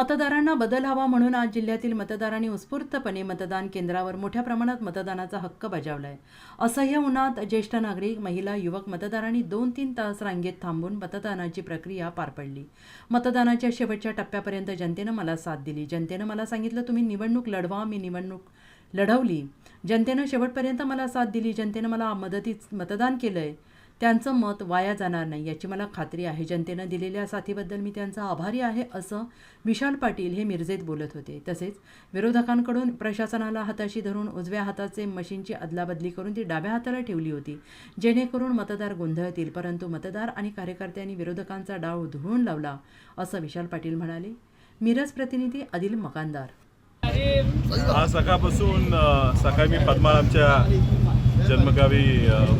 मतदारांना बदल हवा म्हणून आज जिल्ह्यातील मतदारांनी उत्स्फूर्तपणे मतदान केंद्रावर मोठ्या प्रमाणात मतदानाचा हक्क बजावलाय. असह्य उन्हात ज्येष्ठ नागरिक महिला युवक मतदारांनी दोन तीन तास रांगेत थांबून मतदानाची प्रक्रिया पार पडली. मतदानाच्या शेवटच्या टप्प्यापर्यंत जनतेनं मला साथ दिली. जनतेनं मला सांगितलं तुम्ही निवडणूक लढवा मी निवडणूक लढवली. जनतेनं शेवटपर्यंत मला साथ दिली. जनतेनं मला मदतीत मतदान केलंय. त्यांचं मत वाया जाणार नाही याची मला खात्री आहे. जनतेनं दिलेल्या साथीबद्दल मी त्यांचा आभारी आहे असं विशाल पाटील हे मिरजेत बोलत होते. तसेच विरोधकांकडून प्रशासनाला हाताशी धरून उजव्या हाताचे मशीनची अदलाबदली करून ती डाव्या हाताला ठेवली होती जेणेकरून मतदार गोंधळतील. परंतु मतदार आणि कार्यकर्त्यांनी विरोधकांचा डाव धुवून लावला असं विशाल पाटील म्हणाले. मिरज प्रतिनिधी आदिल मकानदार. आज सकाळपासून सकाळी मी पद्मारामच्या जन्मगावी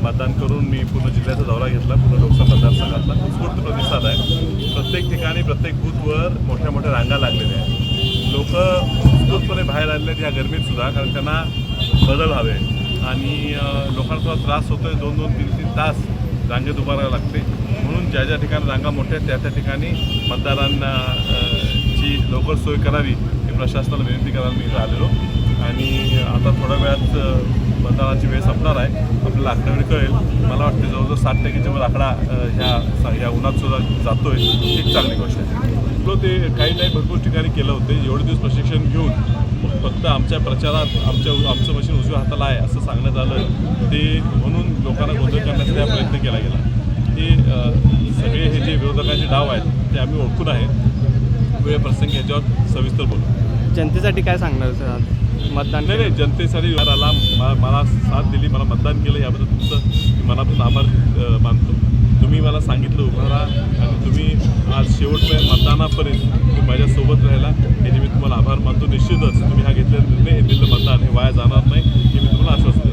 मतदान करून मी पूर्ण जिल्ह्याचा दौरा घेतला पूर्ण लोकसभा मतदारसंघातला. उत्स्फूर्त प्रतिसाद आहे. प्रत्येक ठिकाणी प्रत्येक बूथवर मोठ्या मोठ्या रांगा लागलेल्या आहेत. लोक उत्स्फूर्तपणे बाहेर आलेले आहेत या गरमीत सुद्धा कारण त्यांना बदल हवे आणि लोकांना थोडा त्रास होतो आहे दोन दोन तीन तीन तास रांगेत उभारायला लागते. म्हणून ज्या ज्या ठिकाणी रांगा मोठ्या आहेत त्या त्या ठिकाणी मतदारांना जी लवकर सोय करावी ही प्रशासनाला विनंती करायला मी इथं आलेलो. आणि आता थोड्या वेळात मतदानाची वेळ संपणार आहे. आपल्याला आकडेवारी कळेल. मला वाटते जवळजवळ साठ टक्केच्या वर आकडा ह्या या ह्या उन्हात सुद्धा जातोय. ही एक चांगली गोष्ट आहे. तो ते काही नाही भरपूर ठिकाणी केलं होते. एवढे दिवस प्रशिक्षण घेऊन फक्त आमच्या प्रचारात आमच्या आमचं मशीन उजव्या हाताला आहे असं सांगण्यात आलं. ते म्हणून लोकांना गोंधळ करण्याचा प्रयत्न केला गेला. ते सगळे हे जे विरोधकांचे डाव आहेत ते आम्ही ओळखून आहेत. वेळ प्रसंगी याच्यावर सविस्तर बोलू. जनतेसाठी काय सांगणार सर? आज? मतदान नाही नाही जनतेसाठी आला मला साथ दिली मला मतदान केलं याबद्दल तुमचं मनापासून आभार मानतो. तुम्ही मला सांगितलं उभं राहा आणि तुम्ही आज शेवटपर्यंत मतदानापर्यंत तुम्ही माझ्यासोबत राहिला याचे मी तुम्हाला आभार मानतो. निश्चितच तुम्ही हा घेतलेला निर्णय दिलं मतदान हे वाया जाणार नाही हे मी तुम्हाला आश्वासन